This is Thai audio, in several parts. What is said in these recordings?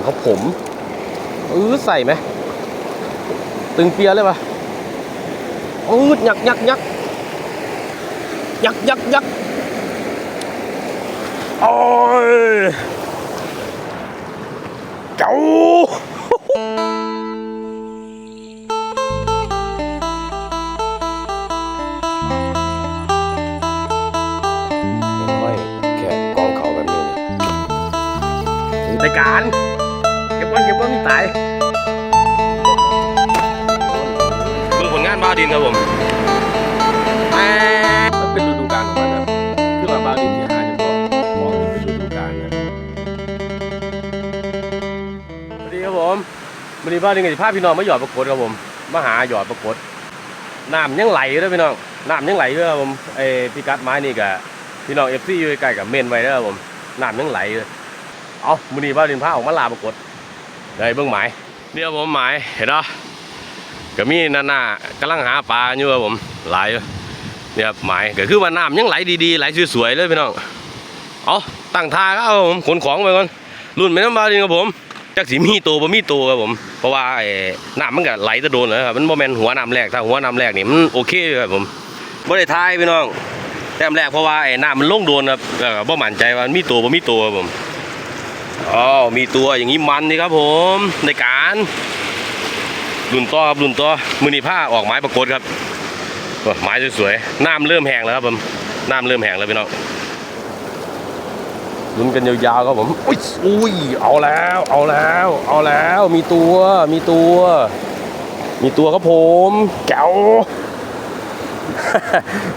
อนเขาผมเออใส่ไหมตึงเปียเลยปะเออยักยักยักยักยักยักโอ้ยเจ้าเห็นห้อยแค่กองเขาแบบนี้นี่ในการ เก็บก้อนเก็บก้อนมีตายดูผลงานบ้าวดินครับผมแหม่มันเป็นฤดูกาลของมันครับคือว่าบ้าวดินที่หาเฉพาะของที่เป็นฤดูกาลนะสวัสดีครับผมวันนี้บ้าวดินกับพาพี่น้องมาหยอดประกวดครับผมมาหาหยอดประกวดน้ำยังไหลอยู่ด้วยพี่น้องน้ำยังไหลอยู่ครับผมไอ้พิกัดไม้นี่กะพี่น้องเอฟซีอยู่ใกล้กับเมนไว้เด้อผมน้ำยังไหลอยู่เอามือนี้บ้าดินผ้าออกมาลาปรากฏ ได้เบิ่งหมายเนี่ยวผมหมายเห็นเนาะก็มีนาน่ากำลังหาปลาอยู่ครับผมหลายเนี่ยหมายก็คือว่าน้ำยังไหลดีๆไหลสวยๆเลยพี่น้องเอาตั้งท่าครับผมขนของไปก่อนรุ่นไม่น้ำบาดินครับผมจักสีมีตัวบ่มีตัวครับผม เพราะว่าไอ้น้ำมันก็ไหลแตะโดนเลยครับมันโมเมนหัวน้ำแรกถ้าหัวน้ำแรกนี่มันโอเคอยู่ครับผมบ่ได้ทายพี่น้องแต้มแรกเพราะว่าไอ้น้ำมันลงโดนครับก็บ่มั่นใจว่ามีตัวบ่มีตัวครับผม อ๋อมีตัวอย่างนี้มันนี่ครับผมในการรุ่นต่อครับรุ่นต่อมือนีผ้าออกไม้ปรากฏครับไม้สวยๆน้ำเริ่มแห้งแล้วครับผมน้ำเริ่มแห้งแล้วพี่น้องลุ้นกันยาวๆครับผมอุ้ยอุ้ยเอาแล้ว เอาแล้ว เอาแล้ว มีตัวมีตัว มีตัวครับผมแก้ว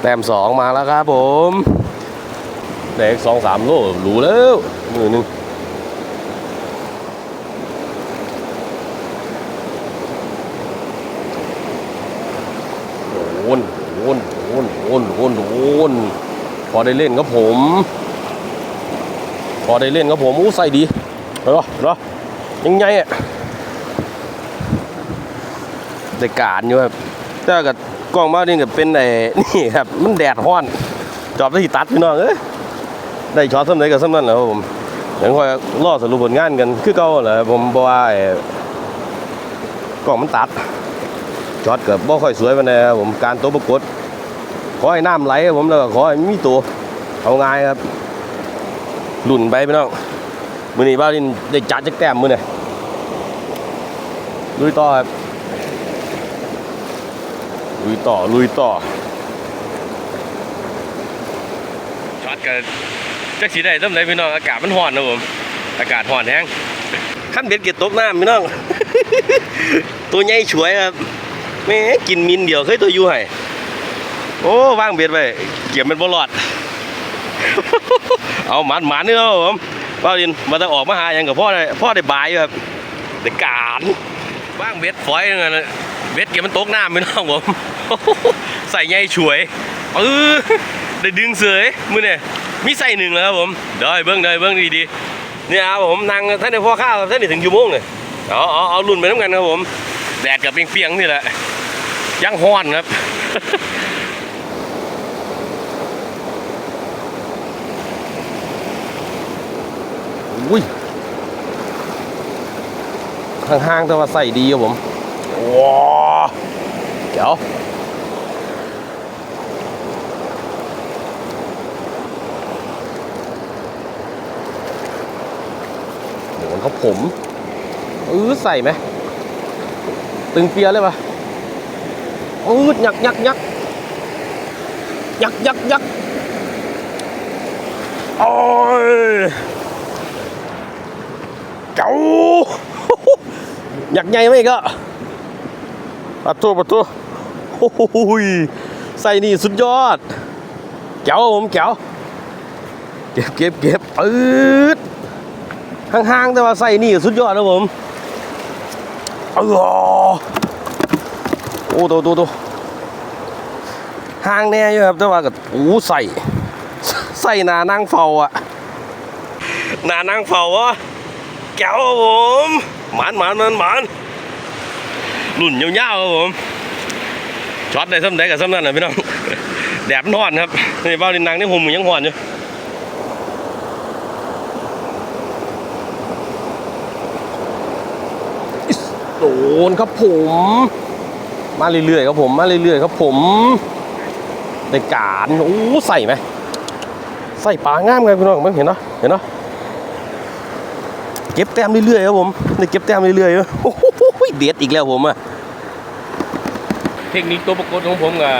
แต้มสองมาแล้วครับผมเด็กสองสามโลหรูแล้วมือหนึ่งโอ นโอนโอนโอนโอนพอได้เล่นครับผม พอได้เล่นครับผมอู้ใส่ดีเห็นปะเห็นปะยังไงอะได้การอยู่ครับแต่กับกล้องมานี่ก็เป็นไอ้นี่ครับ มันแดดร้อน จอบได้ที่ตัดพี่น้องเอ้ยได้ช็อตสำเร็จกับสำนั้นแหล้วครับผมเดี๋ยวค่อยรอสรุปผลงานกัน คือเก่าแหละครับผมเพราะว่าไอ้กล้องมันตัดช็อตกับบ่ค่อยสวยไปนใดครับผมการโตัวประกวด ขอให้น้ำไหลครับผมแล้วก็ขอให้มีตัวเอาง่ายครับหลุ่นไปพี่น้องมื้อนี้บ้าวดินได้จัดจักแต้มมื้อนี่ลุยต่อครับลุยต่อลุยต่อช็อตกันจักสีได้ต้มไรพี่น้องอากาศมันร้อนนะผมอากาศร้อนแห้งขั้นเบ็ดเก็บตกน้ำพี่น้องตัวใหญ่ช่วยครับแม่กินมินเดียวเคยตัวอยู่ให้ โอ้วางเบ็ดไปเก็บมันบ่รอด เอาหมานหมานนี่ครับผมว่าดินมาจะออกมาหาอย่างกับพ่อได้พ่อได้บายอยู่ครับได้การว่างเบ็ดฝอยนั่นนะเบ็ดเก็บมันตกน้ำไม่น้องผมใส่ใยช่วยเออได้ดึงเสยมือเนี่ยมีใส่หนึ่งแล้วครับผมเดี๋ยวเบิ้งเดี๋ยวเบิ้งดีๆเนี่ยครับผมนั่งท่านในพ่อข้าวท่านนี่ถึงชั่วโมงเลยเอาเอาเอารุ่นไปน้ำกันครับผมแดดกับเปียงๆนี่แหละยังห้อนครับ อุ้ยห่างๆแต่ว่าใส่ดีครับผมว้าเดี๋ยวโหนเขาผมเออใส่ไหม ตึงเปียเลยปะเออยักยักยักยักยักยักโอ้ย เจ้าอยากใหญ่ไหมก็ปะตัวปะตัวโอ้โหยใส่นี่สุดยอดแก้วผมแก้วเก็บเก็บเก็บปื๊ดห่างๆแต่ว่าใส่นี่สุดยอดนะผมเออโอ้ตัวตัวตัวห่างแน่อยู่ครับแต่ว่าก็โอ้ใส่ใส่นานั่งเฝ้าอะนานั่งเฝ้าอะ แก้วครับผมหมานหมานหมานหมานรุ่นยาวๆครับผมช็อตได้ซ้ำได้กับซ้ำนั่นนะพี่น้องแดดมันร้อนครับนี่บ้าดินนางนี่ผมมือยังร้อนอยู่โดนครับผม มาเรื่อยๆครับผมมาเรื่อยๆครับผมในการโอ้ใส่ไหมใส่ปลางามไงพี่น้องมันเห็นเนาะเห็นเนาะ เก็บแต้มเรื่อยๆครับผมได้เก็บแต้มเรื่อยๆเนอะโอ้โหเด็ดอีกแล้วผมอะเทคนิคตัวประกฏของผมก็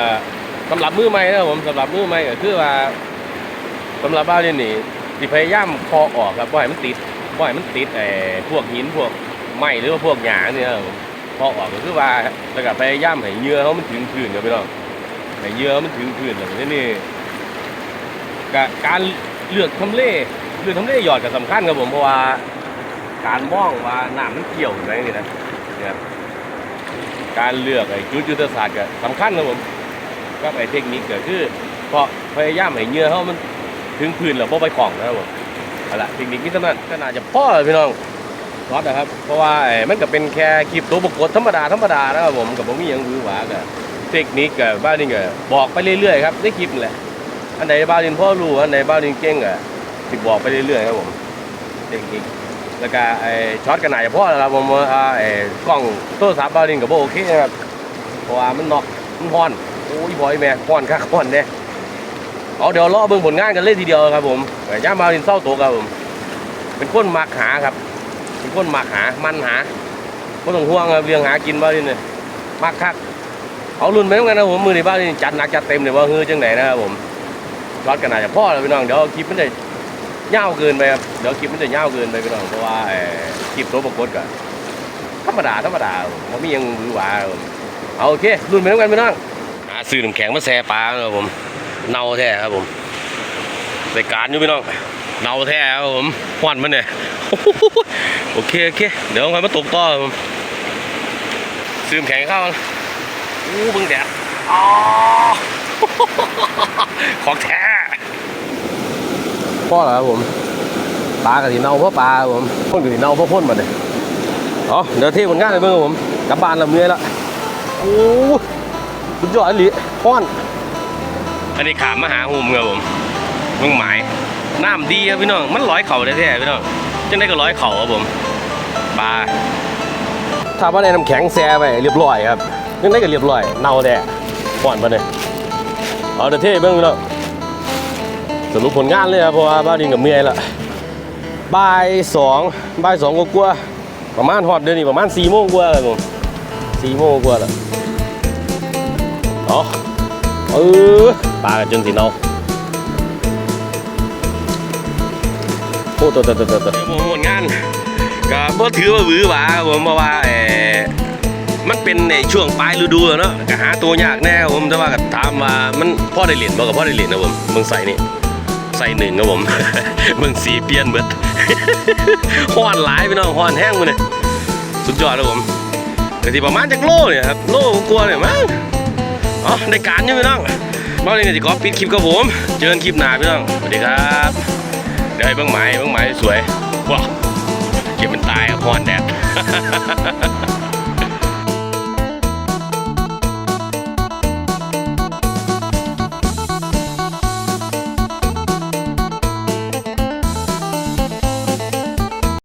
สำหรับมือใหม่นะครับผมสำหรับมือใหม่ก็คือว่าสำหรับบ้านนี่นี่สิพยายามคอออกครับบ่ให้มันติดบ่ให้มันติดไอ้พวกหินพวกไม้หรือว่าพวกหญ้าเนี่ยพอออกก็คือว่าแล้วก็พยายามให้เยื่อเขามันถึงพื้นครับพี่น้องให้เยื่อมันถึงพื้นแล้วทีนี้ก็การเลือกทำเลเลือกทำเลหยอดก็สำคัญครับผมเพราะว่า การมองว่าน้ำมันเกี่ยวอยู่ไหนนี่นะเนี่ยการเลือกไอ้จุดยุทธศาสตร์ก็สำคัญครับผมก็ไอ้เทคนิคก็คือเพราะพยายามให้เหยื่อเขามันถึงพื้นแล้วบ่ไปของนะครับผมเอาละเทคนิคนี้เท่านั้นก็น่าจะพ่อแล้วพี่น้องรอดนะครับ เพราะว่าไอ้มันก็เป็นแค่คลิปตัวปรากฏธรรมดาธรรมดานะครับผมกับผมมีหยังหือหวากับเทคนิคกับบ้านนี่ก็บอกไปเรื่อยๆครับในคลิปแหละอันไหนบ้านนินพ่อรู้อันไหนบ้านนินเก่งก็สิดบอกไปเรื่อยๆครับผมเทคนิค แล้วก็ไอ้ช็อตกันไหนพ่อแล้วครับผมว่าไอ้กล้องโทรศัพท์บานนินกับโบโอเคนะครับเพราะว่ามันนอกมันฮอนโอ้ยบอยแม่ฮอนคักฮอนเนี่ยเอาเดี๋ยวรอเบิ่งผลงานกันเลยทีเดียวครับผมย่ามบ้านนินเศร้าตัวครับผมเป็นคนมักหาครับเป็นคนมักหามันหาไม่ต้องห่วงครับเรื่องหากินบานี่เนี่ยมักคักเอารุ่นไปเหมือนกันนะผมมือในบ้านนี่จัดหนักจัดเต็มเลยว่าเฮือจังไหนนะครับผมรอดกันอาจจะพ่อแล้วพี่น้องเดี๋ยวคลิปมันจะ ยาวเกินไปครับเดี๋ยวคลิปมันจะยาวเกินไปพี่น้องเพราะว่าคลิปตัวปรากฏก็ธรรมดาธรรมดาผมมียังหรือหวาเอาโอเครุ่นไปเหมือนกันพี่น้องหาซื้อน้ำแข็งมาแซ่ปลาครับผมเน่าแท้ครับผมรายการอยู่พี่น้องเนาแท้ครับผมควันมันเนี่ยโอเคโอเคเดี๋ยวค่อยมาตกต่อผมซื้อน้ำแข็งเข้าอู้บึงแดดอ๋อของแท้ พ่อเหรอครับผมปลากระถิ่นเน่าเพราะปลาครับผมพ่นกระถิ่นเน่าเพราะพ่นมาเนี่ยอ๋อเดี๋ยวเทผลงานเลยเบิ่งครับผมกลับบ้านล้วเมื่อยล้วโอ้สุดยอดอีหลีพ่อน อันนี้ขามมหาหุ่มครับผมมืองหมายน้ำดีครับพี่น้องมันร้อยเข่าแท้ๆพี่น้องจังได้ก็ร้อยเข่าครับผมปลาถ้าว่าในน้ำแข็งแซ่ไปเรียบร้อยครับยังได้ก็เรียบร้อยเน่าแท้ก่อนมาเลยเอาเดี๋ยวเท่เบิ่งพี่น้อง สรุปผลงานเลยครับเพราะว่าบ้านดินกับเมียละบ่ายสองบ่ายสองกว่าประมาณฮอดเดือนนี้ประมาณสี่โมงกว่าครับผมสี่โมงกว่าแล้วเอเออปลากันจนสีเน่าโอ้ตัวตัวตัวตัวผมผลงานก็บ่ถือว่าหวือหวาผมเพราะว่าเออมันเป็นในช่วงปลายฤดูแล้วเนาะก็หาตัวยากแน่ผมแต่ว่าก็ถามว่ามันพ่อได้เหรียญบ่กับพ่อได้เหรียญนะผมเมืองใส่นี่ ส่หนึ่งครับผมเมืองสีเปลี่ยนเบิดฮ้อนหลายพี่น้องฮ้อนแห้งมื้อนี่สุดยอดครับผมก็ที่ประมาณจักโลเนี่ยครับโลกลัวเนี่ยมั้งอ๋อได้การอยู่พี่น้องบ้านนี้ก็สิขอปิดคลิปครับผมเจอกันคลิปหน้าพี่น้องสวัสดีครับเดี๋ยวให้เบิ้งไม้เบิ้งไม้สวยว้าเก็บมันตายครับพอนแดด